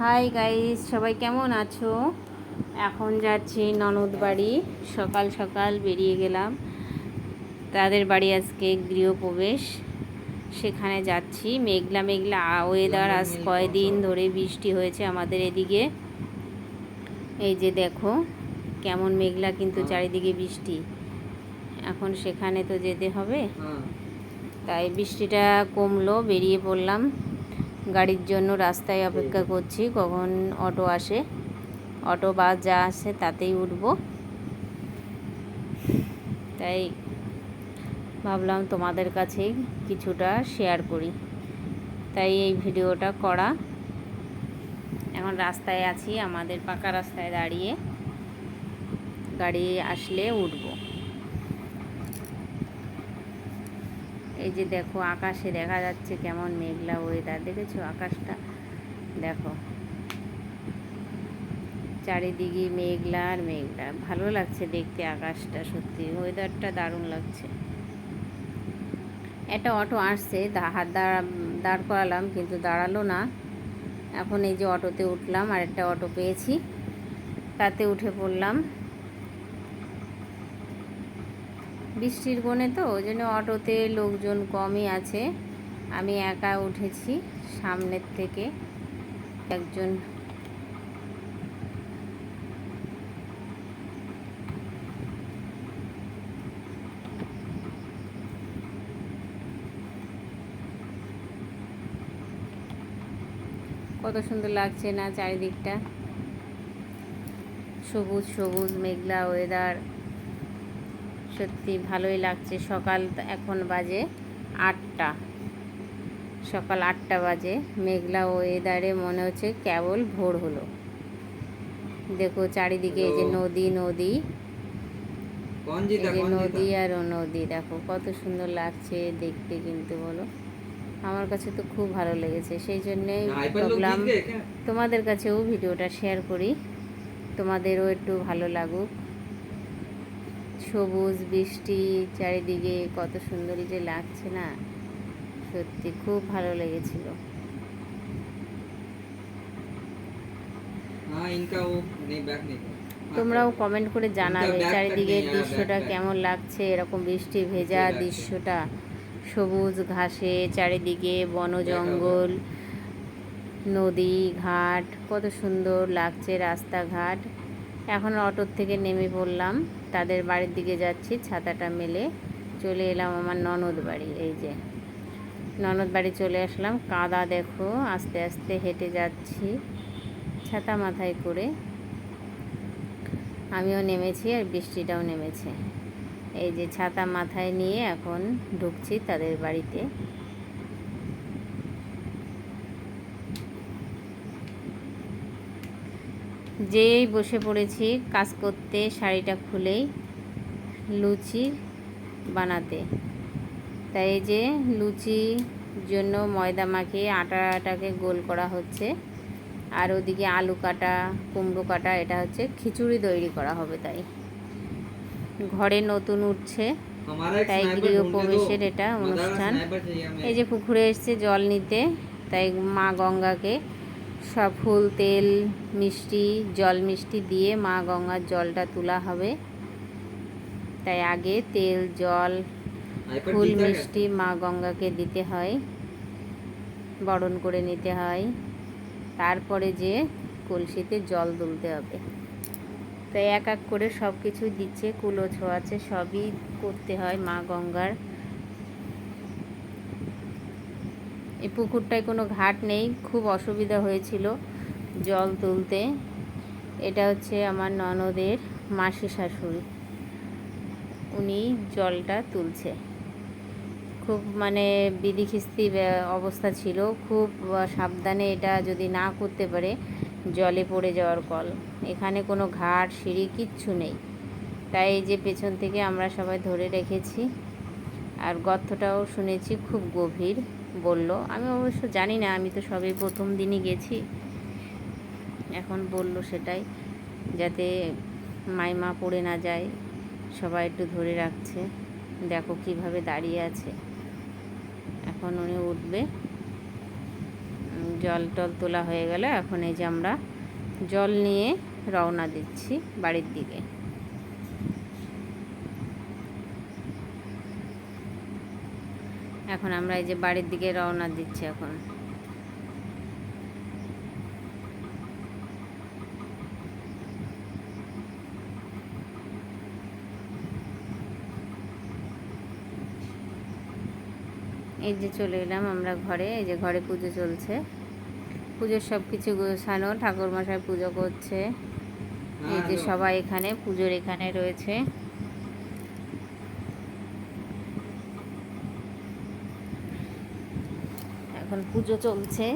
Hi guys সবাই কেমন আছো? এখন যাচ্ছি ননদ বাড়ি। সকাল সকাল বেরিয়ে গেলাম। তাদের বাড়ি আজকে গৃহপ্রবেশ। সেখানে যাচ্ছি। মেঘলা মেঘলা ওয়েদার আজ কয়দিন ধরে বৃষ্টি হয়েছে আমাদের এদিকে। এই যে দেখো কেমন মেঘলা কিন্তু চারিদিকে বৃষ্টি। এখন সেখানে তো যেতে হবে। তাই বৃষ্টিটা কমলো বেরিয়ে পড়লাম। গাড়ির জন্য রাস্তায় অপেক্ষা করছি, কখন অটো আসে। অটো, বাস যা আসে তাতেই উঠব। তাই ভাবলাম তোমাদের কাছে কিছুটা শেয়ার করি। তাই এই ভিডিওটা করা। এখন রাস্তায় আছি, আমাদের পাকা রাস্তায় দাঁড়িয়ে। গাড়ি আসলে উঠবো। এই যে দেখো, আকাশে দেখা যাচ্ছে কেমন মেঘলা ওয়েদার দেখেছ আকাশটা? দেখো। চারিদিকে মেঘলা আর মেঘলা, ভালো লাগছে দেখতে আকাশটা, সত্যি। ওয়েদারটা দারুণ লাগছে। একটা অটো আসছে হাত দাঁড়া দাঁড় করালাম, কিন্তু দাঁড়াল না। এখন এই যে অটোতে উঠলাম আর একটা অটো পেয়েছি। তাতে উঠে পড়লাম। বৃষ্টির কোণে তো, ওই জন্য অটোতে লোকজন কমই আছে। আমি একা উঠেছি সামনের থেকে। একজন কত সুন্দর লাগছে না চারিদিকটা? সবুজ সবুজ, মেঘলা ওয়েদার সত্যি ভালোই লাগছে। সকাল এখন বাজে আটটা। সকাল আটটা বাজে। মেঘলা ওয়েদারে মনে হচ্ছে কেবল ভোর হলো। দেখো চারিদিকে এই যে নদী নদী। যে নদী আর নদী দেখো কত সুন্দর লাগছে দেখতে কিন্তু বলো। আমার কাছে তো খুব ভালো লেগেছে। সেই জন্যে ভাবলাম তোমাদের কাছেও ভিডিওটা শেয়ার করি। তোমাদেরও একটু ভালো লাগুক। সবুজ বৃষ্টি চারিদিকে কত সুন্দরী যে লাগছে না সত্যি খুব ভালো লেগেছিল। তোমরাও কমেন্ট করে জানাবে চারিদিকে দৃশ্যটা কেমন লাগছে এরকম বৃষ্টি ভেজা দৃশ্যটা সবুজ ঘাসে চারিদিকে বন জঙ্গল নদী ঘাট কত সুন্দর লাগছে রাস্তাঘাট। এখন অটোর থেকে নেমে পড়লাম। তাদের বাড়ির দিকে যাচ্ছি, ছাতাটা মেলে চলে এলাম আমার ননদ বাড়ি, এই যে। ননদ বাড়ি চলে আসলাম, কাদা দেখো, আস্তে আস্তে হেঁটে যাচ্ছি, ছাতা মাথায় করে। আমিও নেমেছি আর বৃষ্টিটাও নেমেছে। এই যে ছাতা মাথায় নিয়ে এখন ঢুকছি তাদের বাড়িতে। যেই বসে পড়েছি কাজ করতে শাড়িটা খুলেই লুচি বানাতে। তাই এই যে লুচি জন্য ময়দা মাখিয়ে আটাটাকে গোল করা হচ্ছে। আর ওদিকে আলু কাটা কুমড়ো কাটা এটা হচ্ছে খিচুড়ি তৈরি করা হবে তাই। ঘরে নতুন উঠছে তাই গৃহপ্রবেশের এটা অনুষ্ঠান। এই যে পুকুরে এসছে জল নিতে তাই মা গঙ্গাকে সব ফুল তেল মিষ্টি জল মিষ্টি দিয়ে মা গঙ্গার জলটা তোলা হবে। তাই আগে তেল জল ফুল মিষ্টি মা গঙ্গাকে দিতে হয় বরণ করে নিতে হয়। তারপরে যে কলসিতে জল তুলতে হবে। তাই এক এক করে সব কিছু দিচ্ছে কুলো ছোঁয়াচ্ছে সবই করতে হয় মা গঙ্গার এই পুকুরটায় কোনো ঘাট নেই, খুব অসুবিধা হয়েছিল জল তুলতে। এটা হচ্ছে আমার ননদের মাসি শাশুড়ি। উনি জলটা তুলছে। খুব মানে বিধিখিস্তি অবস্থা ছিল। খুব সাবধানে এটা যদি না করতে পারে, জলে পড়ে যাওয়ার কল। এখানে কোনো ঘাট, সিঁড়ি কিচ্ছু নেই। তাই এই যে পেছন থেকে আমরা সবাই ধরে রেখেছি। আর গর্তটাও শুনেছি খুব গভীর। বলল। আমি অবশ্য জানি না, আমি তো সবে প্রথম দিনই গেছি। এখন বলল সেটাই, যাতে মাইমা পড়ে না যায়, সবাই একটু ধরে রাখছে, দেখো কীভাবে দাঁড়িয়ে আছে। এখন উনি উঠবে। জল টল তোলা হয়ে গেল, এখন এই যে আমরা জল নিয়ে রওনা দিচ্ছি বাড়ির দিকে। এখন আমরা এই যে বাড়ির দিকে রওনা দিচ্ছি এখন। এই যে চলে এলাম আমরা ঘরে এই যে ঘরে পুজো চলছে। পুজোর সব কিছু গোছানো ঠাকুর মশাই পুজো করছে। এই যে সবাই এখানে পুজোর এখানে রয়েছে। এখন পুজো চলছে।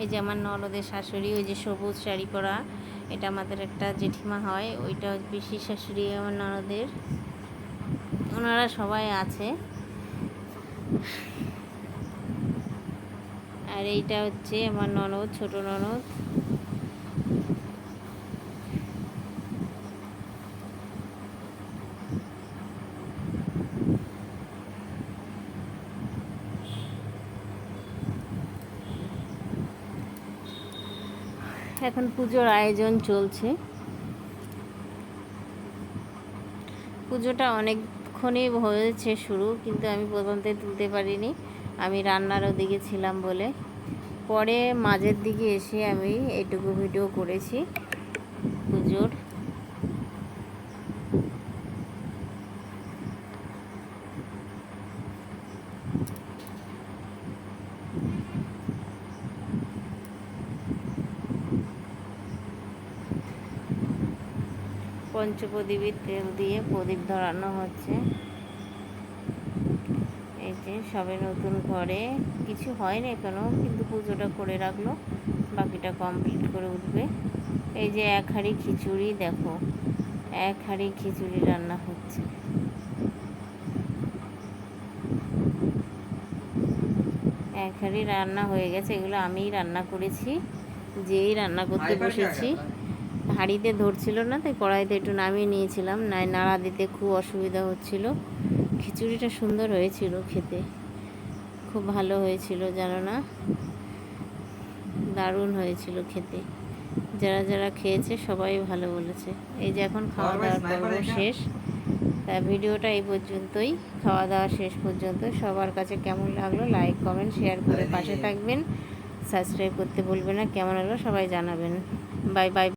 এই যে আমার নলদের শাশুড়ি, ওই যে সবুজ শাড়ি পরা, এটা আমাদের একটা জেঠিমা হয়, ওইটা পিসি শাশুড়ি আমার ননদের। ওনারা সবাই আছে। আর এইটা হচ্ছে আমার ননদ, ছোট ননদ। এখন পুজোর আয়োজন চলছে। পুজোটা অনেকক্ষণই হয়েছে শুরু, কিন্তু আমি প্রথমতে তুলতে পারিনি। আমি রান্নার ওদিকে ছিলাম বলে। পরে মাঝের দিকে এসে আমি এটুকু ভিডিও করেছি পুজোর। পঞ্চপ্রদীপের তেল দিয়ে প্রদীপ ধরানো হচ্ছে। এই যে সবে নতুন ঘরে কিছু হয়নি এখনও কিন্তু পুজোটা করে রাখল বাকিটা কমপ্লিট করে উঠবে। এই যে এক হাঁড়ি খিচুড়ি দেখো এক হাঁড়ি খিচুড়ি রান্না হচ্ছে। এক হাঁড়ি রান্না হয়ে গেছে এগুলো আমিই রান্না করেছি যেই রান্না করতে বসেছি। হাঁড়িতে ধরছিল না তাই কড়াইতে একটু নামিয়ে নিয়েছিলাম। নাই নাড়া দিতে খুব অসুবিধা হচ্ছিল। খিচুড়িটা সুন্দর হয়েছিল খেতে। খুব ভালো হয়েছিল জানো না? দারুণ হয়েছিল খেতে। যারা যারা খেয়েছে সবাই ভালো বলেছে। এই যে এখন খাওয়া দাওয়ার পর্ব শেষ। তা ভিডিওটা এই পর্যন্তই। খাওয়া দাওয়া শেষ পর্যন্ত। সবার কাছে কেমন লাগল লাইক কমেন্ট শেয়ার করে পাশে থাকবেন। সাবস্ক্রাইব করতে বলবেন না। কেমন লাগল সবাই জানাবেন। Bye bye